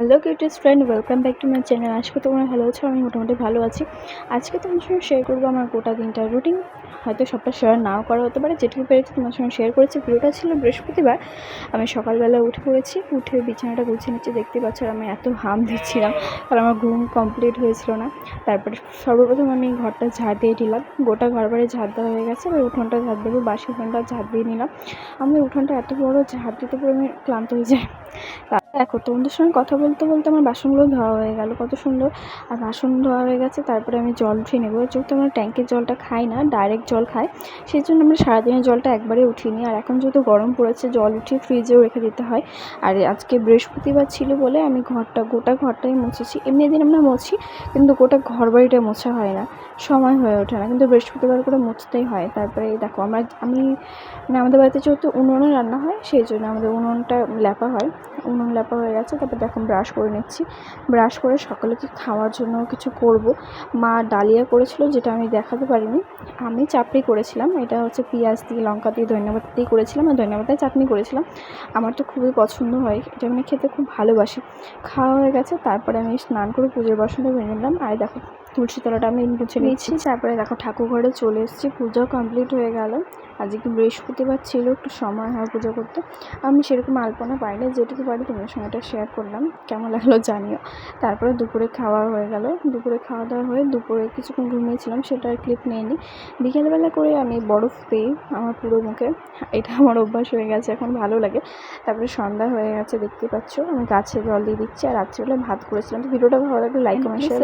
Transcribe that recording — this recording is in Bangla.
Hello cuties friend welcome back to my channel আজকে তোমরা ভালো আছো, আমি মোটামুটি ভালো আছি। আজকে তোমার সঙ্গে শেয়ার করব আমার গোটা দিনটার রুটিন হয়তো সবটা শেয়ার নাও করা হতে পারে, যেটুকু পেরেছি তোমার সঙ্গে শেয়ার করেছি। ভিডিওটা ছিল বৃহস্পতিবার, আমি সকালবেলা উঠে পড়েছি। উঠে বিছানাটা গুছিয়ে নিচ্ছি। দেখতে পাচ্ছ আমি এত হাম দিচ্ছিলাম, কারণ আমার ঘুম কমপ্লিট হয়েছিল না। তারপরে সর্বপ্রথম আমি ঘরটা ঝাড় দিয়ে দিলাম। গোটা ঘর বাড়ি ঝাড় দেওয়া হয়ে গেছে। এবার উঠোনটা ঝাড় দেবো, বাসি উঠোনটা ঝাড় দিয়ে নিলাম। আমি উঠোনটা এত বড় ঝাড় দিতে পুরো আমি ক্লান্ত হয়ে যাই। দেখো, তোমাদের সঙ্গে কথা বলতে বলতে আমার বাসনগুলো ধোয়া হয়ে গেল। কত সুন্দর। আর বাসন ধোয়া হয়ে গেছে, তারপরে আমি জল উঠিয়ে নেব। যেহেতু আমরা ট্যাঙ্কের জলটা খাই না ডাইরেক্ট জল খাই সেই জন্য আমরা সারাদিনের জলটা একবারে উঠিয়ে নিই। আর এখন যেহেতু গরম পড়েছে, জল উঠিয়ে ফ্রিজেও রেখে দিতে হয়। আর আজকে বৃহস্পতিবার ছিল বলে আমি ঘরটা, গোটা ঘরটাই মুছেছি। এমনি দিন আমরা মুছি, কিন্তু গোটা ঘর বাড়িটা মোছা হয় না। সময় হয়ে ওঠে না, কিন্তু বৃহস্পতিবার করে মুছতেই হয়। তারপরে দেখো, আমরা, আমি মানে আমাদের বাড়িতে যেহেতু উনুনে রান্না হয়, সেই জন্য আমাদের উনুনটা লেপা হয়। উনুন লেপা হয়ে গেছে, তারপর এখন ব্রাশ করে নিচ্ছি। ব্রাশ করে সকালে কি খাওয়ার জন্য কিছু করব। মা ডালিয়া করেছিল যেটা আমি দেখাতে পারিনি। আমি চাপড়ি করেছিলাম, এটা হচ্ছে পেঁয়াজ দিয়ে, লঙ্কা দিয়ে, ধন্যবাদ দিয়ে করেছিলাম আর ধন্যবাদের চাটনি করেছিলাম। আমার তো খুবই পছন্দ হয়, এটা আমি খেতে খুব ভালোবাসি। খাওয়া হয়ে গেছে, তারপরে আমি স্নান করে পুজোর বাসনটা ভেঙে নিলাম। আর দেখো তুলসী তলাটা আমি মুছে নিচ্ছি তারপরে দেখো ঠাকুর ঘরে চলে এসেছি। পুজো কমপ্লিট হয়ে গেল। আজকে বৃহস্পতিবার ছিল একটু সময় হয় পুজো করতে। আমি সেরকম আলপনা পাইনি যেটুকু পারি তোমাদের সঙ্গে এটা শেয়ার করলাম। কেমন লাগল জানিও। তারপরে দুপুরে খাওয়া হয়ে গেল। দুপুরে খাওয়া দাওয়া হয়ে দুপুরে কিছুক্ষণ ঘুমিয়েছিলাম সেটার ক্লিপ নিয়ে নিই বিকেলবেলা করে আমি বরফ পেয়ে আমার পুরো মুখে এটা আমার অভ্যাস হয়ে গেছে এখন ভালো লাগে। তারপরে সন্ধ্যা হয়ে গেছে দেখতে পাচ্ছ। আমি গাছে জল দিয়ে দিচ্ছি আর রাত্রিবেলা ভাত করেছিলাম। তো ভিডিওটা ভালো লাগলে লাইক কমেন্ট শেয়ার